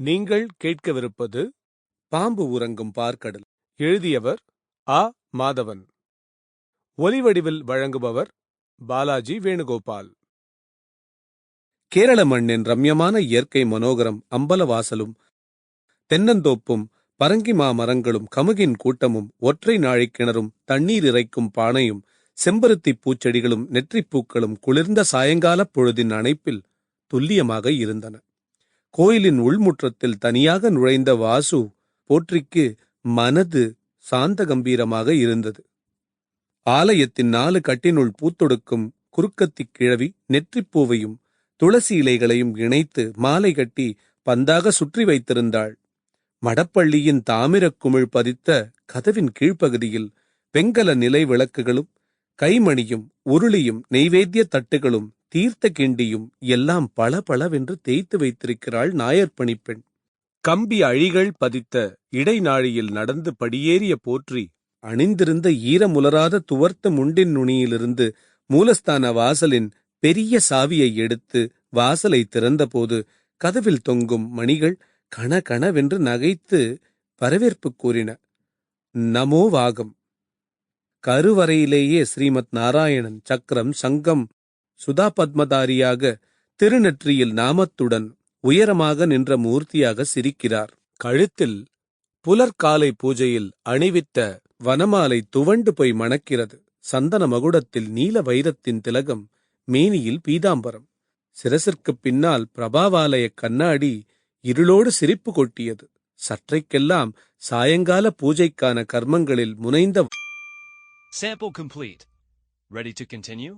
நீங்கள் கேட்கவிருப்பது பாம்பு உறங்கும் பார்க்கடல். எழுதியவர் ஆ. மாதவன். ஒலிவடிவில் வழங்குபவர் பாலாஜி வேணுகோபால். கேரள மண்ணின் ரம்யமான இயற்கை மனோகரம் அம்பலவாசலும் தென்னந்தோப்பும் பரங்கிமா மரங்களும் கமுகின் கூட்டமும் ஒற்றை நாழிக் கிணறும் தண்ணீர் இறைக்கும் பானையும் செம்பருத்திப் பூச்செடிகளும் நெற்றிப் பூக்களும் குளிர்ந்த சாயங்காலப் பொழுதின் அணைப்பில் துல்லியமாக இருந்தன. கோயிலின் உள்முற்றத்தில் தனியாக நுழைந்த வாசு போற்றிக்கு மனது சாந்த கம்பீரமாக இருந்தது. ஆலயத்தின் நாலு கட்டினுள் பூத்தொடுக்கும் குறுக்கத்திக் கிழவி நெற்றிப்பூவையும் துளசி இலைகளையும் இணைத்து மாலை கட்டி பந்தாக சுற்றி வைத்திருந்தாள். மடப்பள்ளியின் தாமிரக் குமிழ் பதித்த கதவின் கீழ்ப்பகுதியில் வெங்கல நிலை விளக்குகளும் கைமணியும் உருளியும் நெய்வேத்திய தட்டுகளும் தீர்த்த கிண்டியும் எல்லாம் பளபளவென்று தேய்த்து வைத்திருக்கிறாள் நாயர் பணிப்பெண். கம்பி அழிகள் பதித்த இடைநாழியில் நடந்து படியேறிய போற்றி அணிந்திருந்த ஈரமுலராத துவர்த்த முண்டின் நுனியிலிருந்து மூலஸ்தான வாசலின் பெரிய சாவியை எடுத்து வாசலை திறந்தபோது கதவில் தொங்கும் மணிகள் கண கணவென்று நகைத்து வரவேற்பு கூறின. நமோ வாகம். கருவறையிலேயே ஸ்ரீமத் நாராயணன் சக்கரம் சங்கம் சுதா பத்மதாரியாக திருநெற்றியில் நாமத்துடன் உயரமாக நின்ற மூர்த்தியாக சிரிக்கிறார் கழுத்தில் புலர்காலை பூஜையில் அணிவித்த வனமாலை துவண்டு போய் மணக்கிறது சந்தன மகுடத்தில் நீல வைரத்தின் திலகம் மேனியில் பீதாம்பரம் சிரசிற்குப் பின்னால் பிரபாவாலய கண்ணாடி இருளோடு சிரிப்பு கொட்டியது சற்றைக்கெல்லாம் சாயங்கால பூஜைக்கான கர்மங்களில் முனைந்த Sample complete. Ready to continue?